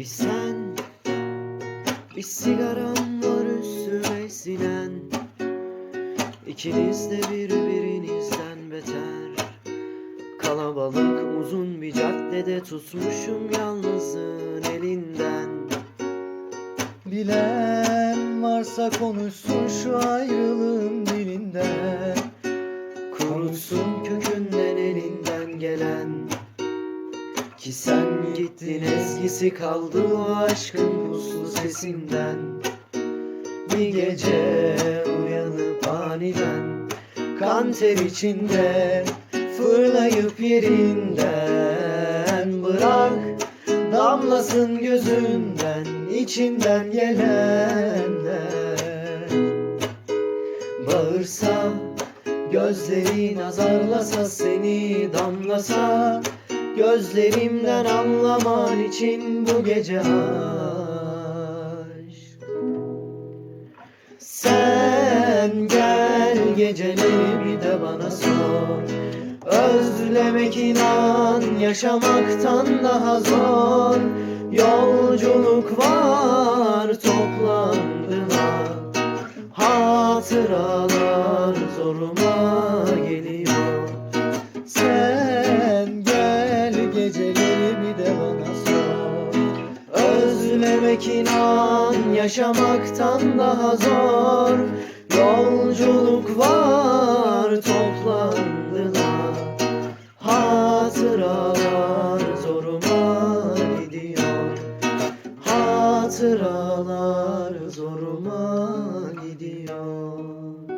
Bir sen Bir sigaram var üstüme sinen. İkiniz de birbirinizden beter. Kalabalık uzun bir caddede tutmuşum yalnızın elinden. Bilen varsa konuşsun şu ayrılığın dilinden. Kurutsun kökünden elinden gelen Ki sen gittin ezgisi kaldı o aşkın puslu sesinden. Bir gece uyanıp aniden Kan ter içinde fırlayıp yerinden Bırak damlasın gözünden içinden gelenler. Bağırsa Gözlerin azarlasa seni damlasa Gözlerimden anlaman için bu gece aşk. Sen gel geceleri bir de bana sor. Özlemek inan yaşamaktan daha zor. Yolculuk var toplandılar Hatıralar zoruma geliyor Sevmek inan yaşamaktan daha zor. Yolculuk var toplandılar Hatıralar zoruma gidiyor. Hatıralar zoruma gidiyor.